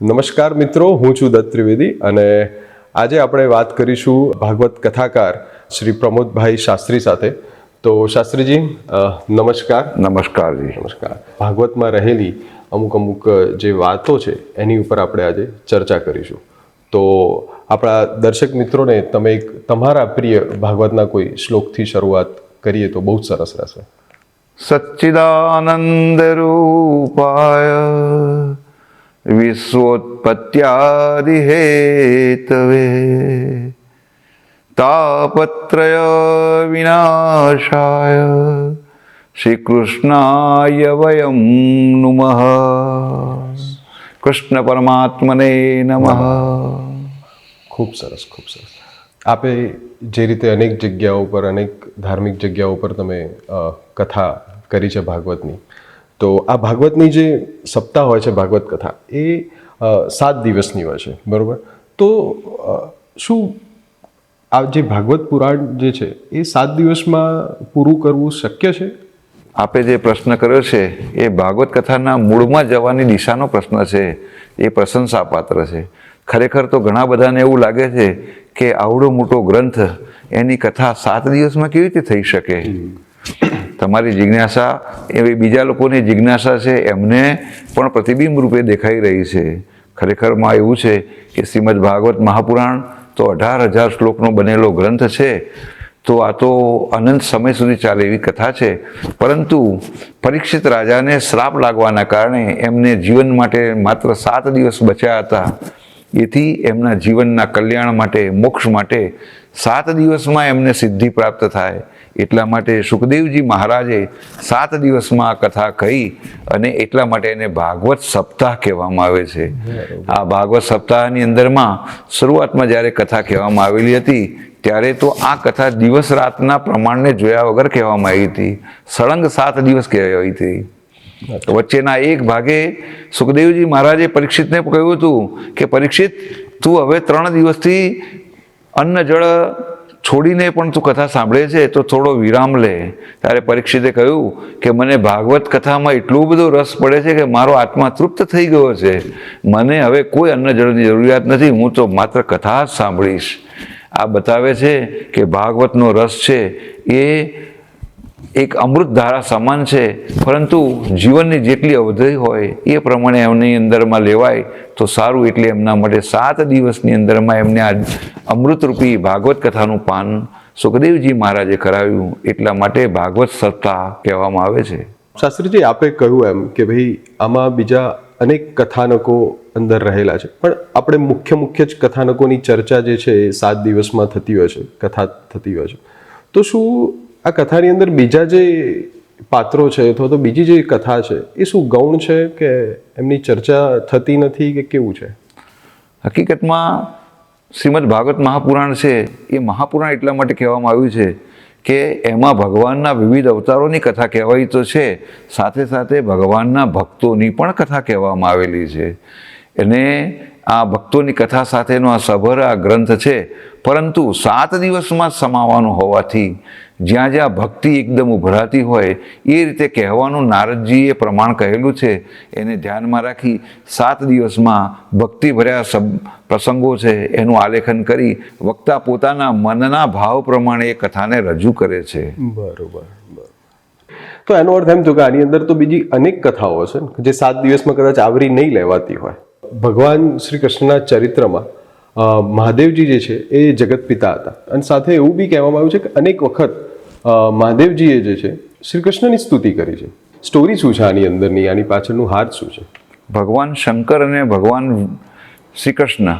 નમસ્કાર મિત્રો હું છું દત્ત ત્રિવેદી અને આજે આપણે વાત કરીશું ભાગવત કથાકાર શ્રી પ્રમોદભાઈ શાસ્ત્રી સાથે. તો શાસ્ત્રીજી નમસ્કાર. નમસ્કારજી નમસ્કાર. ભાગવતમાં રહેલી અમુક અમુક જે વાતો છે એની ઉપર આપણે આજે ચર્ચા કરીશું. તો આપણા દર્શક મિત્રોને તમે એક તમારા પ્રિય ભાગવતના કોઈ શ્લોકથી શરૂઆત કરીએ તો બહુ જ સરસ રહેશે. સચ્ચિદાનંદ રૂપાય વિશ્વોત્પત્યાદિ હેતવે તાપત્રય વિનાશાય શ્રી કૃષ્ણાય વયમ નુમ કૃષ્ણ પરમાત્મને નમ ખૂબ સરસ ખૂબ સરસ આપે જે રીતે અનેક જગ્યાઓ પર અનેક ધાર્મિક જગ્યાઓ પર તમે કથા કરી છે ભાગવતની તો આ ભાગવતની જે સપ્તાહ હોય છે ભાગવત કથા એ સાત દિવસની હોય છે બરાબર? તો શું આ જે ભાગવત પુરાણ જે છે એ સાત દિવસમાં પૂરું કરવું શક્ય છે? આપે જે પ્રશ્ન કર્યો છે એ ભાગવત કથાના મૂળમાં જવાની દિશાનો પ્રશ્ન છે એ પ્રશંસાપાત્ર છે. ખરેખર તો ઘણા બધાને એવું લાગે છે કે આવડો મોટો ગ્રંથ એની કથા સાત દિવસમાં કેવી રીતે થઈ શકે? તમારી જિજ્ઞાસા, એવી બીજા લોકોની જિજ્ઞાસા છે, એમને પણ પ્રતિબિંબ રૂપે દેખાઈ રહી છે. ખરેખરમાં એવું છે કે શ્રીમદ ભાગવત મહાપુરાણ તો અઢાર હજાર શ્લોકનો બનેલો ગ્રંથ છે, તો આ તો અનંત સમય સુધી ચાલે એવી કથા છે. પરંતુ પરીક્ષિત રાજાને શ્રાપ લાગવાના કારણે એમને જીવન માટે માત્ર સાત દિવસ બચ્યા હતા. એથી એમના જીવનના કલ્યાણ માટે મોક્ષ માટે સાત દિવસમાં એમને સિદ્ધિ પ્રાપ્ત થાય. એટલા માટે સુખદેવજી મહારાજે સાત દિવસમાં આ કથા કહી અને એટલા માટે એને ભાગવત સપ્તાહ કહેવામાં આવે છે. આ ભાગવત સપ્તાહની અંદરમાં શરૂઆતમાં જ્યારે કથા કહેવામાં આવેલી હતી ત્યારે તો આ કથા દિવસ રાતના પ્રમાણને જોયા વગર કહેવામાં આવી હતી. સળંગ સાત દિવસ કહેવાઈ હતી. તો વચ્ચેના એક ભાગે સુખદેવજી મહારાજે પરીક્ષિતને કહ્યું હતું કે, પરીક્ષિત, તું હવે ત્રણ દિવસથી અન્ન જળ છોડીને પણ તું કથા સાંભળે છે, તો થોડો વિરામ લે. ત્યારે પરીક્ષિતે કહ્યું કે, મને ભાગવત કથામાં એટલો બધો રસ પડે છે કે મારો આત્મા તૃપ્ત થઈ ગયો છે. મને હવે કોઈ અન્ન જળની જરૂરિયાત નથી, હું તો માત્ર કથા જ સાંભળીશ. આ બતાવે છે કે ભાગવતનો રસ છે એ એક અમૃત ધારા સમાન છે, પરંતુ જીવનની જેટલી અવધિ હોય એ પ્રમાણે એમની અંદરમાં લેવાય તો સારું એટલે એમના માટે સાત દિવસની અંદરમાં એમને આ અમૃતરૂપી ભાગવત કથાનું પાન સુખદેવજી મહારાજે કરાવ્યું. એટલા માટે ભાગવત સત્તા કહેવામાં આવે છે. શાસ્ત્રીજી, આપે કહ્યું એમ કે ભાઈ, આમાં બીજા અનેક કથાનકો અંદર રહેલા છે. પણ આપણે મુખ્ય મુખ્ય જ કથાનકોની ચર્ચા જે છે એ સાત દિવસમાં થતી હોય છે, કથા થતી હોય છે. તો શું આ કથાની અંદર બીજા જે પાત્રો છે અથવા તો બીજી જે કથા છે, એ શું ગૌણ છે કે એમની ચર્ચા થતી નથી કે કેવું છે? હકીકતમાં શ્રીમદ ભાગવત મહાપુરાણ છે, એ મહાપુરાણ એટલા માટે કહેવામાં આવ્યું છે કે એમાં ભગવાનના વિવિધ અવતારોની કથા કહેવાય તો છે, સાથે સાથે ભગવાનના ભક્તોની પણ કથા કહેવામાં આવેલી છે. અને આ ભક્તોની કથા સાથેનો આ સભર આ ગ્રંથ છે પરંતુ સાત દિવસમાં સમાવાનું હોવાથી જ્યાં જ્યાં ભક્તિ એકદમ ઉભરાતી હોય એ રીતે કહેવાનું નારદજીએ પ્રમાણ કહેલું છે. એને ધ્યાનમાં રાખી સાત દિવસમાં ભક્તિભર્યા સબ પ્રસંગો છે એનું આલેખન કરી વક્તા પોતાના મનના ભાવ પ્રમાણે એ કથાને રજૂ કરે છે. બરોબર તો એનો અર્થ એમ થયો કે આની અંદર તો બીજી અનેક કથાઓ છે જે સાત દિવસમાં કદાચ આવરી નહીં લેવાતી હોય. ભગવાન શ્રી કૃષ્ણના ચરિત્રમાં મહાદેવજી જે છે એ જગત પિતા હતા. અને સાથે એવું બી કહેવામાં આવ્યું છે કે અનેક વખત મહાદેવજીએ જે છે શ્રી કૃષ્ણની સ્તુતિ કરી છે. સ્ટોરી શું છે આની અંદરની? આની પાછળનું હાથ શું છે? ભગવાન શંકર અને ભગવાન શ્રી કૃષ્ણ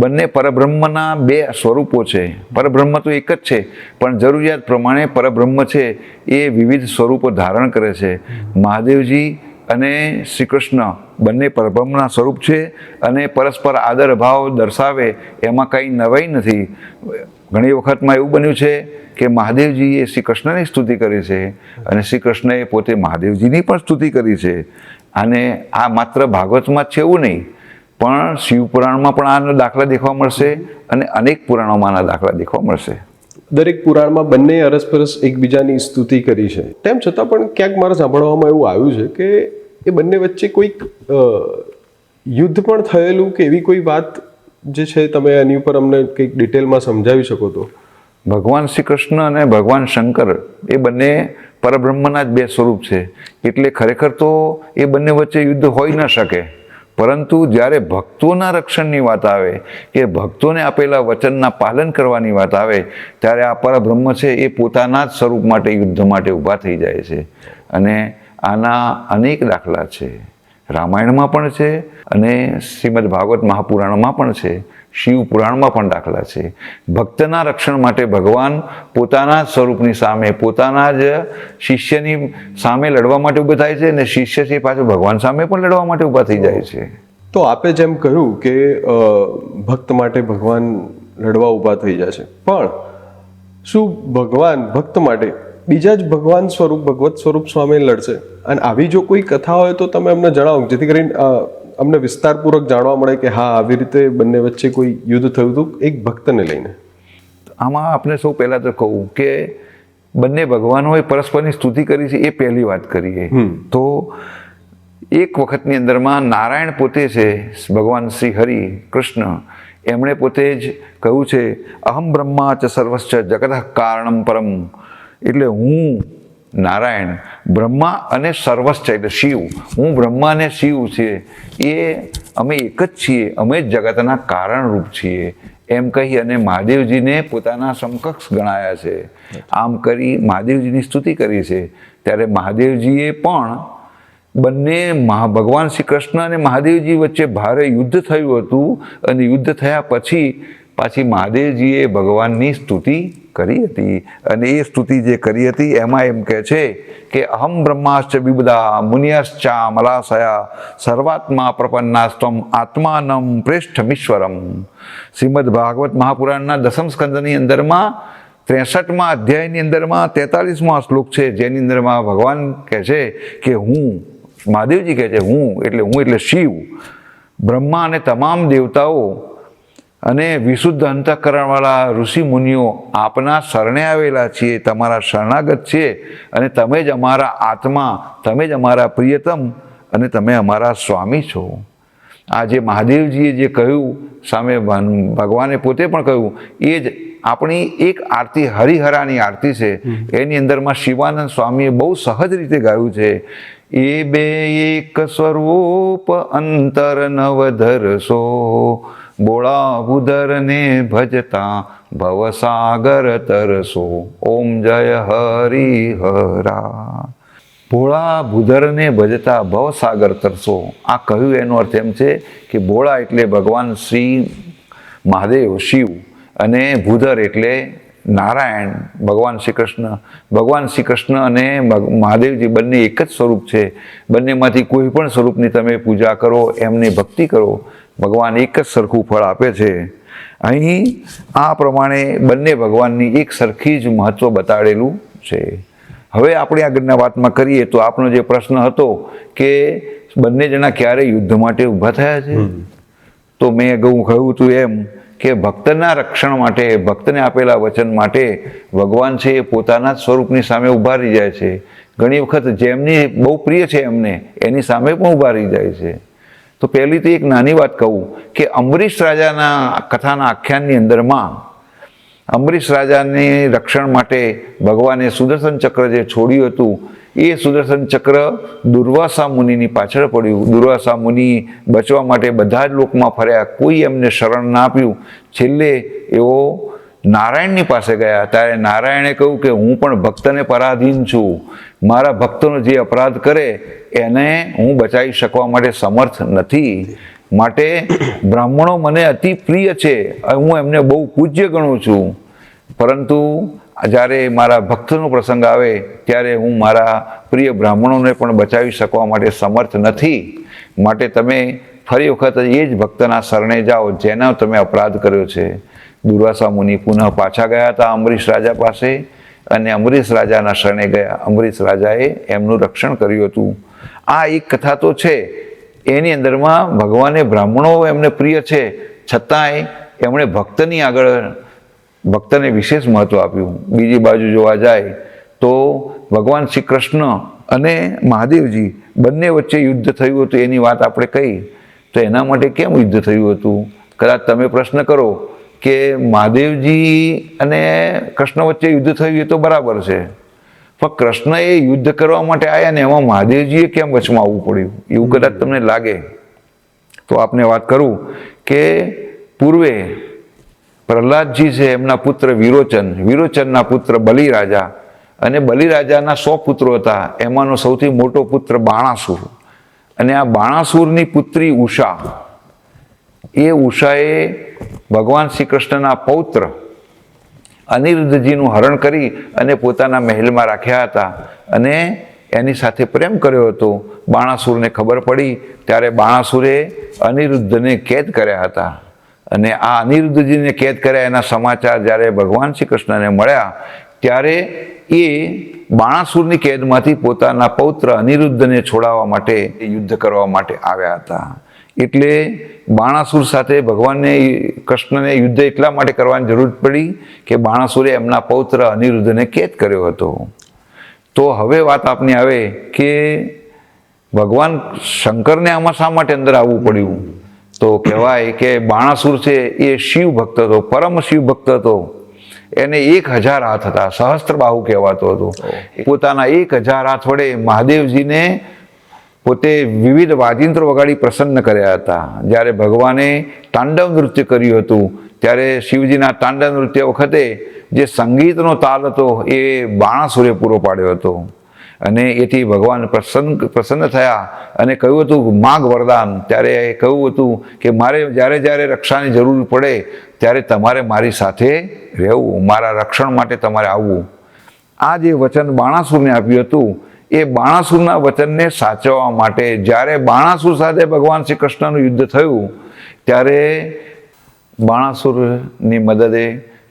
બંને પરબ્રહ્મના બે સ્વરૂપો છે. પરબ્રહ્મ તો એક જ છે, પણ જરૂરિયાત પ્રમાણે પરબ્રહ્મ છે એ વિવિધ સ્વરૂપો ધારણ કરે છે. મહાદેવજી અને શ્રી કૃષ્ણ બંને પરબ્રહ્મના સ્વરૂપ છે અને પરસ્પર આદર ભાવ દર્શાવે એમાં કંઈ નવાઈ નથી. ઘણી વખતમાં એવું બન્યું છે કે મહાદેવજીએ શ્રી કૃષ્ણની સ્તુતિ કરી છે અને શ્રી કૃષ્ણએ પોતે મહાદેવજીની પણ સ્તુતિ કરી છે. અને આ માત્ર ભાગવતમાં જ છે એવું નહીં, પણ શિવપુરાણમાં પણ આના દાખલા દેખવા મળશે અને અનેક પુરાણોમાં આના દાખલા દેખવા મળશે. દરેક પુરાણમાં બંને અરસપરસ એકબીજાની સ્તુતિ કરી છે. તેમ છતાં પણ ક્યાંક મારે સાંભળવામાં એવું આવ્યું છે કે એ બંને વચ્ચે કોઈક યુદ્ધ પણ થયેલું કે એવી કોઈ વાત જે છે તમે એની ઉપર અમને કંઈક ડિટેલમાં સમજાવી શકો તો? ભગવાન શ્રી કૃષ્ણ અને ભગવાન શંકર એ બંને પરબ્રહ્મના જ બે સ્વરૂપ છે. એટલે ખરેખર તો એ બંને વચ્ચે યુદ્ધ હોઈ ન શકે. પરંતુ જ્યારે ભક્તોના રક્ષણની વાત આવે, કે ભક્તોને આપેલા વચનના પાલન કરવાની વાત આવે, ત્યારે આ પરબ્રહ્મ છે એ પોતાના જ સ્વરૂપ માટે યુદ્ધ માટે ઊભા થઈ જાય છે. અને આના અનેક દાખલા છે. રામાયણમાં પણ છે અને શ્રીમદ ભાગવત મહાપુરાણમાં પણ છે. શિવ પુરાણમાં પણ દાખલા છે. ભક્તના રક્ષણ માટે ભગવાન પોતાના સ્વરૂપની સામે, પોતાના જ શિષ્યની સામે લડવા માટે ઊભા થાય છે અને શિષ્ય છે એ પાછો ભગવાન સામે પણ લડવા માટે ઊભા થઈ જાય છે. તો આપે જેમ કહ્યું કે ભક્ત માટે ભગવાન લડવા ઊભા થઈ જાય છે. પણ શું ભગવાન ભક્ત માટે બીજા જ ભગવાન સ્વરૂપ, ભગવત સ્વરૂપ સ્વામી લડશે? અને આવી જો કોઈ કથા હોય તો તમે અમને જણાવો, જેથી કરીને અમને વિસ્તારપૂર્વક જાણવા મળે કે હા આવી રીતે બંને વચ્ચે કોઈ યુદ્ધ થયું હતું એક ભક્તને લઈને. આમાં આપણે સૌ પહેલાં તો કહું કે બંને ભગવાનોએ પરસ્પરની સ્તુતિ કરી છે એ પહેલી વાત કરીએ. તો એક વખતની અંદરમાં નારાયણ પોતે છે ભગવાન શ્રી હરિ કૃષ્ણ એમણે પોતે જ કહ્યું છે અહમ બ્રહ્મા ચ સર્વશ્ચ જગત કારણમ પરમ. એટલે હું નારાયણ, બ્રહ્મા અને સર્વસ્થ એટલે શિવ. હું બ્રહ્મા અને શિવ છે. એ અમે એક જ છીએ. અમે જ જગતના કારણરૂપ છીએ. એમ કહી અને મહાદેવજીને પોતાના સમકક્ષ ગણાયા છે. આમ કરી મહાદેવજીની સ્તુતિ કરી છે. ત્યારે મહાદેવજીએ પણ બંને મહા, ભગવાન શ્રી કૃષ્ણ અને મહાદેવજી વચ્ચે ભારે યુદ્ધ થયું હતું. અને યુદ્ધ થયા પછી પાછી મહાદેવજીએ ભગવાનની સ્તુતિ કરી હતી અને એ સ્તુતિ જે કરી હતી, એમાં એમ કહે છે કે અહમ બ્રહ્માશ્ચ બિબદા મુનિયશ્ચા મલાશયા સર્વાત્મા પ્રપન્નાસ્તમ આત્માનમ પ્રેષ્ઠમીશ્વરમ. શ્રીમદ ભાગવત મહાપુરાણના દસમ સ્કંદની અંદરમાં, ત્રેસઠમાં અધ્યાયની અંદરમાં, તેતાલીસમાં શ્લોક છે, જેની અંદરમાં ભગવાન કહે છે કે હું, મહાદેવજી કહે છે હું, એટલે હું એટલે શિવ, બ્રહ્મા અને તમામ દેવતાઓ અને વિશુદ્ધ અંતઃકરણવાળા ઋષિ મુનિઓ આપના શરણે આવેલા છીએ તમારા શરણાગત છીએ અને તમે જ અમારા આત્મા તમે જ અમારા પ્રિયતમ અને તમે અમારા સ્વામી છો. આ જે મહાદેવજીએ જે કહ્યું સામે ભગવાને પોતે પણ કહ્યું એ જ આપણી એક આરતી હરિહરાની આરતી છે. એની અંદરમાં શિવાનંદ સ્વામીએ બહુ સહજ રીતે ગાયું છે એ બે એક સ્વરૂપ અંતર નવધરસો બોળા ઉદરને ભજતા ભવસાગર તરસો. ઓમ જય હરિહરા ભોળા ભૂધરને ભજતા ભવસાગર તરસો. આ કહ્યું એનો અર્થ એમ છે કે ભોળા એટલે ભગવાન શ્રી મહાદેવ, શિવ અને ભૂધર એટલે નારાયણ. ભગવાન શ્રી કૃષ્ણ. ભગવાન શ્રી કૃષ્ણ અને મહાદેવજી બંને એક જ સ્વરૂપ છે. બંનેમાંથી કોઈ પણ સ્વરૂપની તમે પૂજા કરો, એમની ભક્તિ કરો ભગવાન એક જ સરખું ફળ આપે છે. અહીં આ પ્રમાણે બંને ભગવાનની એક સરખી જ મહત્વ બતાડેલું છે. હવે આપણે આગળના વાતમાં કરીએ તો આપનો જે પ્રશ્ન હતો કે બંને જણા ક્યારે યુદ્ધ માટે ઊભા થયા છે? તો મેં અગાઉ કહ્યું હતું એમ કે ભક્તના રક્ષણ માટે ભક્તને આપેલા વચન માટે ભગવાન છે એ પોતાના જ સ્વરૂપની સામે ઊભા રહી જાય છે. ઘણી વખત જેમની બહુ પ્રિય છે એમને એની સામે પણ ઊભા રહી જાય છે. તો પહેલી તો એક નાની વાત કહું કે અમરીશ રાજાના કથાના આખ્યાનની અંદરમાં અમરીશ રાજાને રક્ષણ માટે ભગવાને સુદર્શન ચક્ર જે છોડ્યું હતું, એ સુદર્શન ચક્ર દુર્વાસા મુનિની પાછળ પડ્યું. દુર્વાસા મુનિ બચવા માટે બધા જ લોકમાં ફર્યા. કોઈ એમને શરણ ના આપ્યું. છેલ્લે એઓ નારાયણની પાસે ગયા. ત્યારે નારાયણે કહ્યું કે હું પણ ભક્તને પરાધીન છું. મારા ભક્તનો જે અપરાધ કરે, એને હું બચાવી શકવા માટે સમર્થ નથી. માટે બ્રાહ્મણો મને અતિ પ્રિય છે. હું એમને બહુ પૂજ્ય ગણું છું. પરંતુ જ્યારે મારા ભક્તનો પ્રસંગ આવે, ત્યારે હું મારા પ્રિય બ્રાહ્મણોને પણ બચાવી શકવા માટે સમર્થ નથી. માટે તમે ફરી વખત એ જ ભક્તના શરણે જાઓ, જેનો તમે અપરાધ કર્યો છે. દુર્વાસા મુનિ પુનઃ પાછા ગયા હતા અમરીશ રાજા પાસે અને અમરીશ રાજાના શરણે ગયા. અમરીશ રાજાએ એમનું રક્ષણ કર્યું હતું. આ એક કથા તો છે. એની અંદરમાં ભગવાને બ્રાહ્મણો એમને પ્રિય છે. છતાંય એમણે ભક્તની આગળ, ભક્તને વિશેષ મહત્વ આપ્યું. બીજી બાજુ જોવા જાય તો ભગવાન શ્રી કૃષ્ણ અને મહાદેવજી બંને વચ્ચે યુદ્ધ થયું હતું એની વાત આપણે કહી. તો એના માટે કેમ યુદ્ધ થયું હતું? કદાચ તમે પ્રશ્ન કરો. કે મહાદેવજી અને કૃષ્ણ વચ્ચે યુદ્ધ થયું એ તો બરાબર છે. પણ કૃષ્ણએ યુદ્ધ કરવા માટે આવ્યા ને એમાં મહાદેવજીએ કેમ વચમાં આવવું પડ્યું? એવું કદાચ તમને લાગે. તો આપને વાત કરું કે પૂર્વે પ્રહલાદજી છે એમના પુત્ર વિરોચન, વિરોચનના પુત્ર બલિરાજા અને બલિરાજાના સો પુત્રો હતા. એમાંનો સૌથી મોટો પુત્ર બાણાસુર. અને આ બાણાસુરની પુત્રી ઉષા. એ ઉષાએ ભગવાન શ્રી કૃષ્ણના પૌત્ર અનિરુદ્ધજીનું હરણ કરી અને પોતાના મહેલમાં રાખ્યા હતા. અને એની સાથે પ્રેમ કર્યો હતો. બાણાસુરને ખબર પડી ત્યારે બાણાસુરે અનિરુદ્ધને કેદ કર્યા હતા. અને આ અનિરુદ્ધજીને કેદ કર્યા એના સમાચાર જ્યારે ભગવાન શ્રી કૃષ્ણને મળ્યા ત્યારે એ બાણાસુરની કેદમાંથી પોતાના પૌત્ર અનિરુદ્ધને છોડાવવા માટે યુદ્ધ કરવા માટે આવ્યા હતા. એટલે બાણાસુર સાથે ભગવાનને કૃષ્ણને યુદ્ધ એટલા માટે કરવાની જરૂર પડી કે બાણાસુરે એમના પૌત્ર અનિરુદ્ધને કેદ કર્યો હતો. તો હવે વાત આપની આવે કે ભગવાન શંકરને આમાં શા માટે અંદર આવવું પડ્યું? તો કહેવાય કે બાણાસુર છે એ શિવ ભક્ત હતો પરમ શિવ ભક્ત હતો. એને એક હજાર હાથ હતા સહસ્ત્ર બાહુ કહેવાતો હતો. પોતાના એક હજાર હાથ વડે મહાદેવજીને પોતે વિવિધ વાજિંત્રો વગાડી પ્રસન્ન કર્યા હતા. જ્યારે ભગવાને તાંડવ નૃત્ય કર્યું હતું, ત્યારે શિવજીના તાંડવ નૃત્ય વખતે જે સંગીતનો તાલ હતો, એ બાણાસુરે પૂરો પાડ્યો હતો. અને એથી ભગવાન પ્રસન્ન પ્રસન્ન થયા અને કહ્યું હતું, માગ વરદાન. ત્યારે એ કહ્યું હતું કે, મારે જ્યારે જ્યારે રક્ષાની જરૂર પડે, ત્યારે તમારે મારી સાથે રહેવું. મારા રક્ષણ માટે તમારે આવવું. આ જે વચન બાણાસુરને આપ્યું હતું એ બાણાસુરના વચનને સાચવવા માટે જ્યારે બાણાસુર સાથે ભગવાન શ્રી કૃષ્ણનું યુદ્ધ થયું, ત્યારે બાણાસુરની મદદે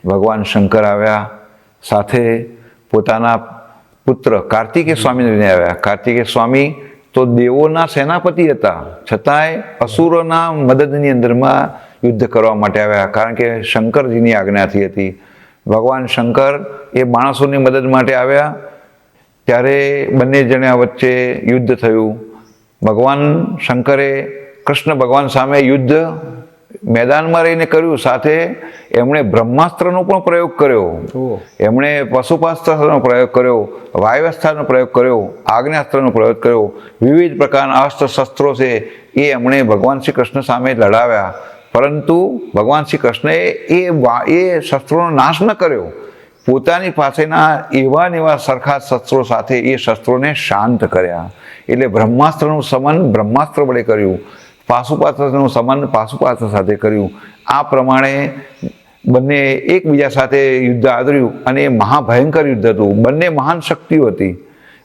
ભગવાન શંકર આવ્યા, સાથે પોતાના પુત્ર કાર્તિકે સ્વામી લઈને આવ્યા. કાર્તિકે સ્વામી તો દેવોના સેનાપતિ હતા. છતાંય અસુરોના મદદની અંદરમાં યુદ્ધ કરવા માટે આવ્યા, કારણ કે શંકરજીની આજ્ઞાથી હતી. ભગવાન શંકર એ બાણાસુરની મદદ માટે આવ્યા ત્યારે બંને જણા વચ્ચે યુદ્ધ થયું. ભગવાન શંકરે કૃષ્ણ ભગવાન સામે યુદ્ધ મેદાનમાં રહીને કર્યું. સાથે એમણે બ્રહ્માસ્ત્રનો પણ પ્રયોગ કર્યો. એમણે પશુપાસ્ત્રનો પ્રયોગ કર્યો વાયવ્યસ્થાનો પ્રયોગ કર્યો આજ્ઞાસ્ત્રનો પ્રયોગ કર્યો. વિવિધ પ્રકારના અસ્ત્ર શસ્ત્રો છે એ એમણે ભગવાન શ્રી કૃષ્ણ સામે લડાવ્યા. પરંતુ ભગવાન શ્રી કૃષ્ણએ એ વા- એ શસ્ત્રોનો નાશ ન કર્યો. પોતાની પાસેના એવા ને એવા સરખા શસ્ત્રો સાથે એ શસ્ત્રોને શાંત કર્યા. એટલે બ્રહ્માસ્ત્રનું સમન બ્રહ્માસ્ત્ર વડે કર્યું. પાશુપાત્રનું સમન પાશુપાત્ર સાથે કર્યું. આ પ્રમાણે બંને એકબીજા સાથે યુદ્ધ આદર્યું અને એ મહાભયંકર યુદ્ધ હતું. બંને મહાન શક્તિઓ હતી.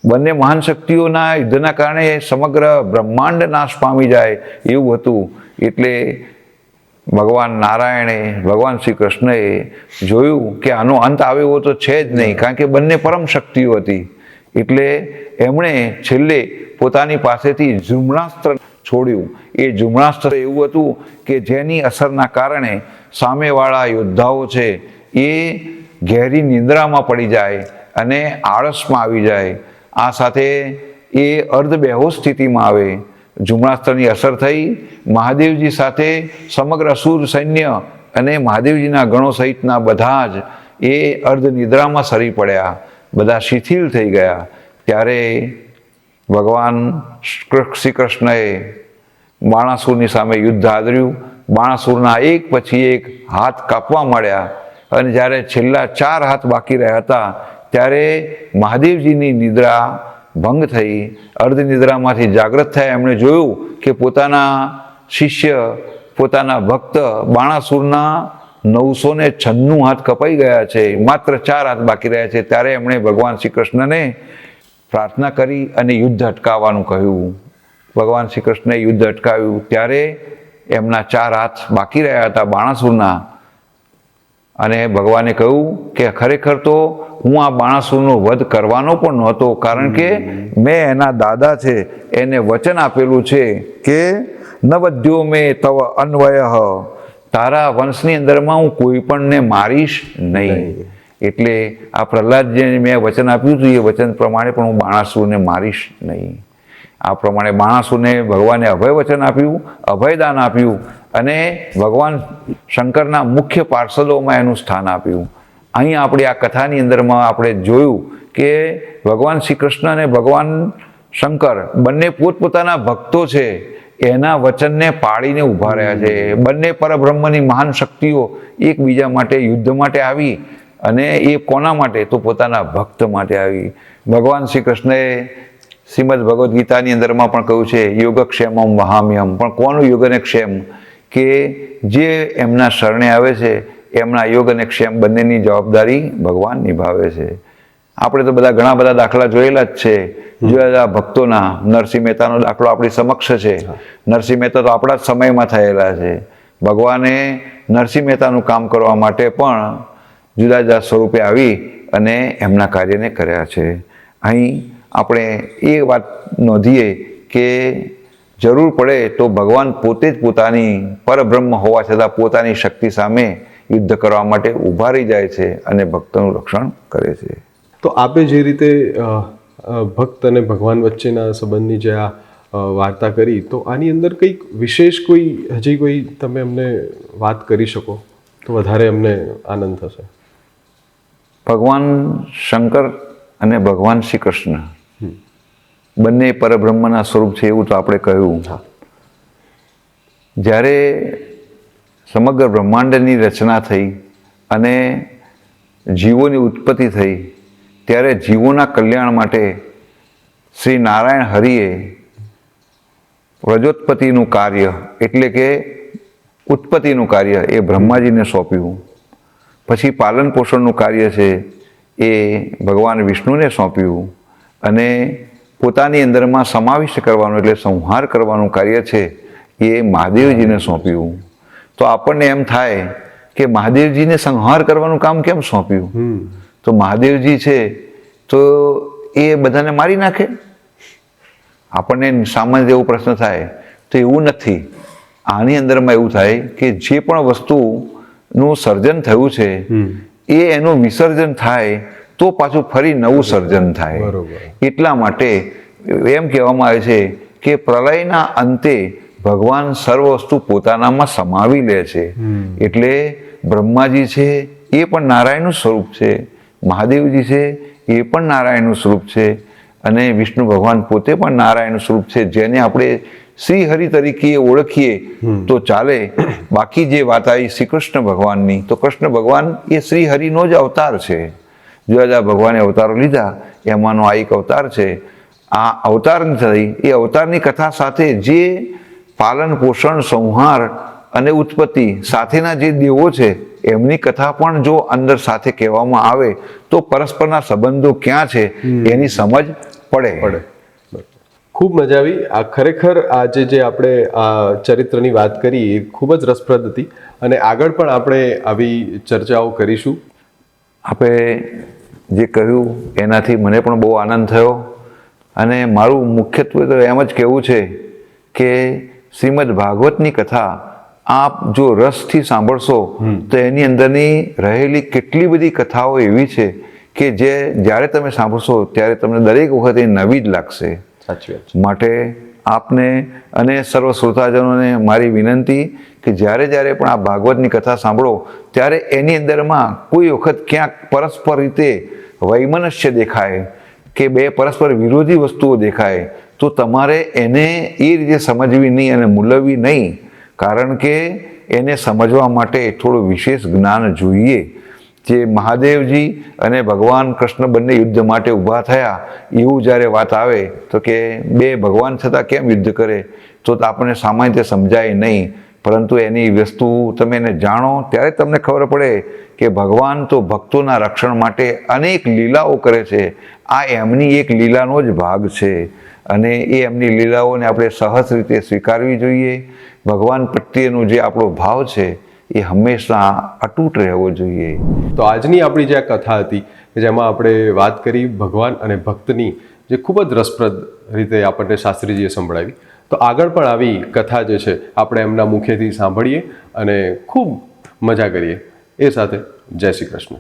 બંને મહાન શક્તિઓના યુદ્ધના કારણે સમગ્ર બ્રહ્માંડ નાશ પામી જાય એવું હતું. એટલે ભગવાન નારાયણે, ભગવાન શ્રી કૃષ્ણએ જોયું કે આનો અંત આવે એવો તો છે જ નહીં, કારણ કે બંને પરમ શક્તિઓ હતી. એટલે એમણે છેલ્લે પોતાની પાસેથી જુમણાસ્ત્ર છોડ્યું. એ જુમણાસ્ત્ર એવું હતું કે જેની અસરના કારણે સામેવાળા યોદ્ધાઓ છે એ ઘેરી નિંદ્રામાં પડી જાય અને આળસમાં આવી જાય. આ સાથે એ અર્ધ બેહોશ સ્થિતિમાં આવે. ઝુમણાસ્ત્રની અસર થઈ. મહાદેવજી સાથે સમગ્ર અસુર સૈન્ય અને મહાદેવજીના ગણો સહિતના બધા જ એ અર્ધ નિદ્રામાં સરી પડ્યા. બધા શિથિલ થઈ ગયા. ત્યારે ભગવાન શ્રી કૃષ્ણએ બાણાસુરની સામે યુદ્ધ આદર્યું. બાણાસુરના એક પછી એક હાથ કાપવા માંડ્યા અને જ્યારે છેલ્લા ચાર હાથ બાકી રહ્યા હતા, ત્યારે મહાદેવજીની નિદ્રા ભંગ થઈ, અર્ધ નિદ્રામાંથી જાગૃત થયા. એમણે જોયું કે પોતાના શિષ્ય, પોતાના ભક્ત બાણાસુરના નવસો ને છન્નું હાથ કપાઈ ગયા છે, માત્ર ચાર હાથ બાકી રહ્યા છે. ત્યારે એમણે ભગવાન શ્રી કૃષ્ણને પ્રાર્થના કરી અને યુદ્ધ અટકાવવાનું કહ્યું. ભગવાન શ્રી કૃષ્ણએ યુદ્ધ અટકાવ્યું. ત્યારે એમના ચાર હાથ બાકી રહ્યા હતા બાણાસુરના. અને ભગવાને કહ્યું કે ખરેખર તો હું આ બાણાસુરનો વધ કરવાનો પણ નહોતો કારણ કે મેં એના દાદા છે એને વચન આપેલું છે કે ન વધ્યો મેં તવ અન્વય તારા વંશની અંદરમાં હું કોઈ પણને મારીશ નહીં. એટલે આ પ્રહલાદજીને મેં વચન આપ્યું હતું એ વચન પ્રમાણે પણ હું બાણાસુરને મારીશ નહીં. આ પ્રમાણે માણસોને ભગવાને અભય વચન આપ્યું અભયદાન આપ્યું અને ભગવાન શંકરના મુખ્ય પાર્ષદોમાં એનું સ્થાન આપ્યું. અહીં આપણે આ કથાની અંદરમાં આપણે જોયું કે ભગવાન શ્રી કૃષ્ણ અને ભગવાન શંકર બંને પોતપોતાના ભક્તો છે. એના વચનને પાળીને ઊભા રહ્યા છે. બંને પરબ્રહ્મની મહાન શક્તિઓ એકબીજા માટે યુદ્ધ માટે આવી અને એ કોના માટે? તો પોતાના ભક્ત માટે આવી. ભગવાન શ્રી કૃષ્ણએ શ્રીમદ ભગવદ્ ગીતાની અંદરમાં પણ કહ્યું છે, યોગક્ષેમમ વહામ્યમ. પણ કોનું યોગ અને ક્ષેમ? કે જે એમના શરણે આવે છે એમના યોગ અને ક્ષેમ બંનેની જવાબદારી ભગવાન નિભાવે છે. આપણે તો બધા ઘણા બધા દાખલા જોયેલા જ છે. જોયેલા ભક્તોના નરસિંહ મહેતાનો દાખલો આપણી સમક્ષ છે. નરસિંહ મહેતા તો આપણા જ સમયમાં થયેલા છે. ભગવાને નરસિંહ મહેતાનું કામ કરવા માટે પણ જુદા જુદા સ્વરૂપે આવી અને એમના કાર્યને કર્યા છે. અહીં આપણે એ વાત નોંધીએ કે જરૂર પડે તો ભગવાન પોતે જ પોતાની પરબ્રહ્મ હોવા છતાં પોતાની શક્તિ સામે યુદ્ધ કરવા માટે ઊભા રહી જાય છે અને ભક્તનું રક્ષણ કરે છે. તો આપે જે રીતે ભક્ત અને ભગવાન વચ્ચેના સંબંધની જે આ વાર્તા કરી તો આની અંદર કંઈક વિશેષ કોઈ હજી કોઈ તમે અમને વાત કરી શકો? તો વધારે અમને આનંદ થશે. ભગવાન શંકર અને ભગવાન શ્રી કૃષ્ણ બંને પરબ્રહ્મના સ્વરૂપ છે એવું તો આપણે કહ્યું. જ્યારે સમગ્ર બ્રહ્માંડની રચના થઈ અને જીવોની ઉત્પત્તિ થઈ ત્યારે જીવોના કલ્યાણ માટે શ્રી નારાયણ હરિએ પ્રજોત્પત્તિનું કાર્ય એટલે કે ઉત્પત્તિનું કાર્ય એ બ્રહ્માજીને સોંપ્યું. પછી પાલન પોષણનું કાર્ય છે એ ભગવાન વિષ્ણુને સોંપ્યું અને પોતાની અંદરમાં સમાવિષ્ટ કરવાનું એટલે સંહાર કરવાનું કાર્ય છે એ મહાદેવજીને સોંપ્યું. તો આપણને એમ થાય કે મહાદેવજીને સંહાર કરવાનું કામ કેમ સોંપ્યું? તો મહાદેવજી છે તો એ બધાને મારી નાખે? આપણને સામાન્ય એવો પ્રશ્ન થાય તો એવું નથી. આની અંદરમાં એવું થાય કે જે પણ વસ્તુનું સર્જન થયું છે એ એનું વિસર્જન થાય તો પાછું ફરી નવું સર્જન થાય. એટલા માટે એમ કહેવામાં આવે છે કે પ્રલયના અંતે ભગવાન સર્વ વસ્તુ પોતાનામાં સમાવી લે છે. એટલે બ્રહ્માજી છે એ પણ નારાયણનું સ્વરૂપ છે. મહાદેવજી છે એ પણ નારાયણનું સ્વરૂપ છે. અને વિષ્ણુ ભગવાન પોતે પણ નારાયણનું સ્વરૂપ છે. જેને આપણે શ્રી હરિ તરીકે ઓળખીએ તો ચાલે. બાકી જે વાત આવી શ્રી કૃષ્ણ ભગવાનની તો કૃષ્ણ ભગવાન એ શ્રી હરિનો જ અવતાર છે. જુદા જુદા ભગવાને અવતારો લીધા એમાંનો આ એક અવતાર છે. આ અવતાર થઈ એ અવતારની કથા સાથે જે પાલન પોષણ સંહાર અને ઉત્પત્તિ સાથેના જે દેવો છે એમની કથા પણ જો અંદર સાથે કહેવામાં આવે તો પરસ્પરના સંબંધો ક્યાં છે એની સમજ પડે. પડે. ખૂબ મજા આવી. આ ખરેખર આજે જે આપણે આ ચરિત્રની વાત કરી એ ખૂબ જ રસપ્રદ હતી. અને આગળ પણ આપણે આવી ચર્ચાઓ કરીશું. આપણે જે કહ્યું એનાથી મને પણ બહુ આનંદ થયો. અને મારું મુખ્યત્વે તો એમ જ કહેવું છે કે શ્રીમદ ભાગવતની કથા આપ જો રસથી સાંભળશો તો એની અંદરની રહેલી કેટલી બધી કથાઓ એવી છે કે જે જ્યારે તમે સાંભળશો ત્યારે તમને દરેક વખતે નવી જ લાગશે. સાચી વાત માટે આપને અને સર્વ શ્રોતાજનોને મારી વિનંતી કે જ્યારે જ્યારે પણ આ ભાગવતની કથા સાંભળો, ત્યારે એની અંદરમાં કોઈ વખત ક્યાંક પરસ્પર રીતે વૈમનસ્ય દેખાય કે બે પરસ્પર વિરોધી વસ્તુઓ દેખાય, તો તમારે એને એ રીતે સમજવી નહીં અને મૂલવવી નહીં. કારણ કે એને સમજવા માટે થોડું વિશેષ જ્ઞાન જોઈએ. જે મહાદેવજી અને ભગવાન કૃષ્ણ બંને યુદ્ધ માટે ઊભા થયા, એવું જ્યારે વાત આવે તો કે બે ભગવાન છતાં કેમ યુદ્ધ કરે? તો આપણને સામાન્ય રીતે સમજાય નહીં. પરંતુ એની વસ્તુ તમે એને જાણો, ત્યારે તમને ખબર પડે કે ભગવાન તો ભક્તોના રક્ષણ માટે અનેક લીલાઓ કરે છે. આ એમની એક લીલાનો જ ભાગ છે. અને એ એમની લીલાઓને આપણે સહજ રીતે સ્વીકારવી જોઈએ. ભગવાન પ્રત્યેનો જે આપણો ભાવ છે એ હંમેશા અટૂટ રહેવો જોઈએ. તો આજની આપણી જે આ કથા હતી, કે જેમાં આપણે વાત કરી ભગવાન અને ભક્તની, જે ખૂબ જ રસપ્રદ રીતે આપણને શાસ્ત્રીજીએ સંભળાવી. તો આગળ પણ આવી કથા જે છે, આપણે એમના મુખેથી સાંભળીએ અને ખૂબ મજા કરીએ. એ સાથે જય શ્રી કૃષ્ણ.